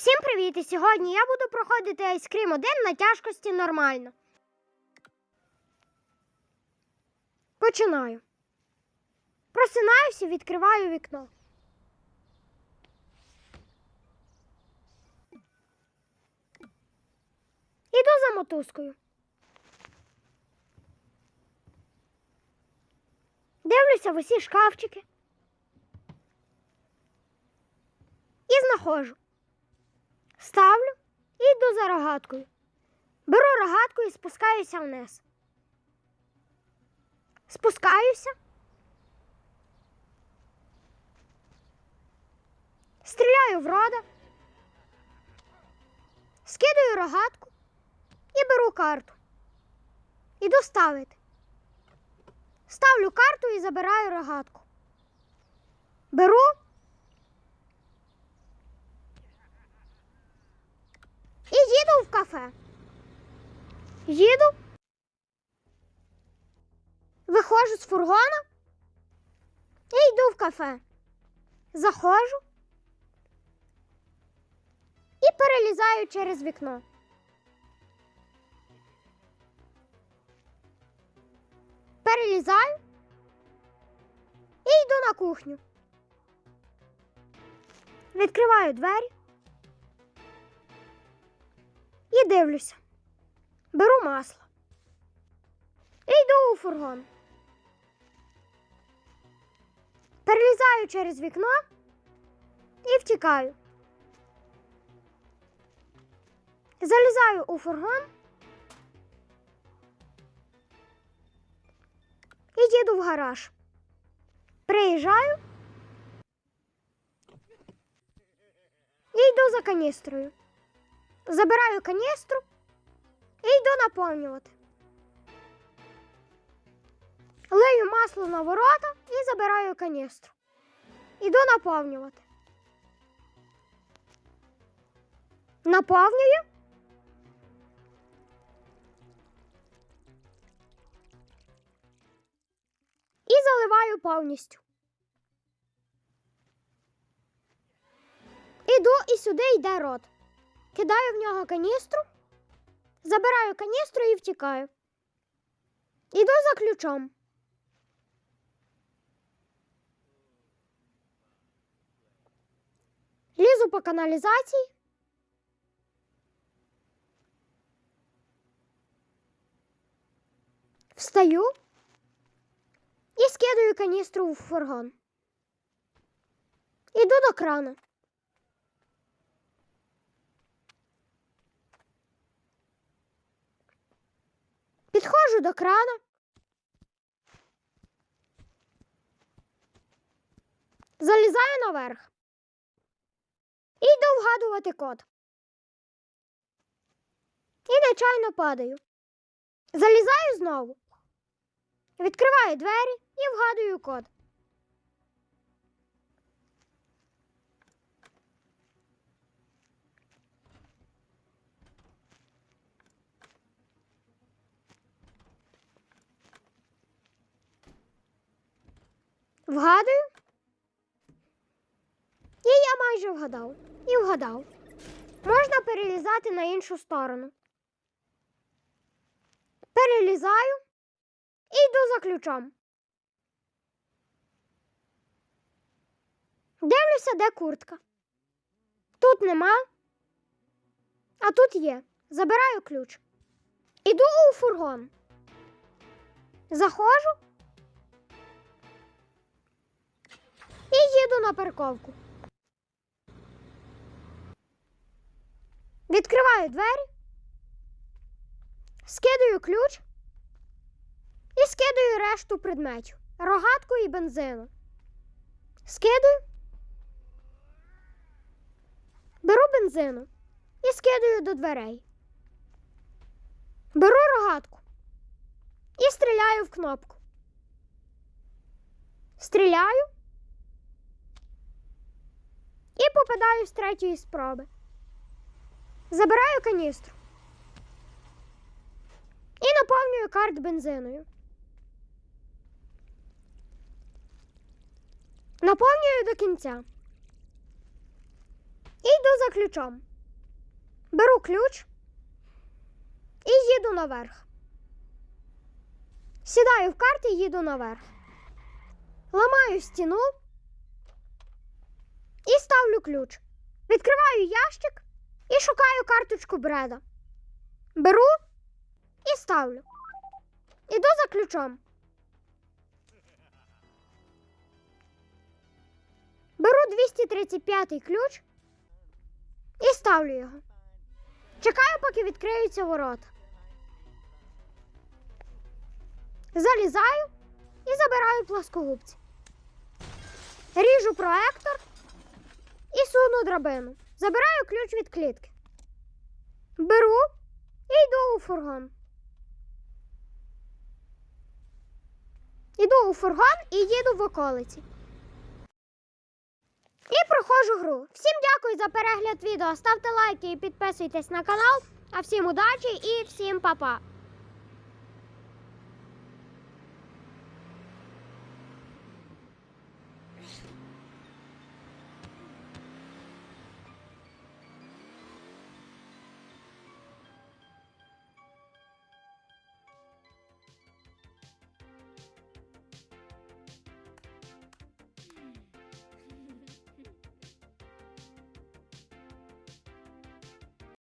Всім привіт! І сьогодні я буду проходити айскрім 1 на тяжкості нормально. Починаю. Просинаюся, відкриваю вікно. Іду за мотузкою. Дивлюся в усі шкафчики. І знаходжу. Ставлю і йду за рогаткою. Беру рогатку і спускаюся вниз. Спускаюся. Стріляю в рода. Скидаю рогатку і беру карту. Іду ставити. Ставлю карту і забираю рогатку. Беру І їду в кафе. Їду. Виходжу з фургона і йду в кафе. Заходжу і перелізаю через вікно. Перелізаю і йду на кухню. Відкриваю двері. І дивлюся. Беру масло. І йду у фургон. Перелізаю через вікно і втікаю. Залізаю у фургон і їду в гараж. Приїжджаю і йду за каністрою. Забираю каністру і йду наповнювати. Лию масло на ворота і забираю каністру. Іду наповнювати. Наповнюю. І заливаю повністю. Іду і сюди йде рот. Кидаю в нього каністру, забираю каністру і втікаю. Іду за ключом. Лізу по каналізації. Встаю і скидаю каністру в фургон. Іду до крана. Підходжу до крана. Залізаю наверх. І йду вгадувати код. І нечайно падаю. Залізаю знову. Відкриваю двері і вгадую код. Вгадую. І я майже вгадав. І вгадав. Можна перелізати на іншу сторону. Перелізаю і йду за ключом. Дивлюся, де куртка. Тут нема, а тут є. Забираю ключ. Іду у фургон. Заходжу. І їду на парковку. Відкриваю двері, скидаю ключ і скидаю решту предметів, рогатку і бензину. Скидаю, беру бензину і скидаю до дверей. Беру рогатку і стріляю в кнопку. Стріляю і попадаю з третьої спроби. Забираю каністру і наповнюю карт бензиною. Наповнюю до кінця. І йду за ключом. Беру ключ і їду наверх. Сідаю в карті і їду наверх. Ламаю стіну і ставлю ключ. Відкриваю ящик і шукаю карточку Бреда. Беру і ставлю. Іду за ключом. Беру 235 ключ і ставлю його. Чекаю, поки відкриються ворота. Залізаю і забираю плоскогубці. Ріжу проектор і драбину. Забираю ключ від клітки. Беру і йду у фургон. Іду у фургон і їду в околиці. І проходжу гру. Всім дякую за перегляд відео. Ставте лайки і підписуйтесь на канал. А всім удачі і всім па-па!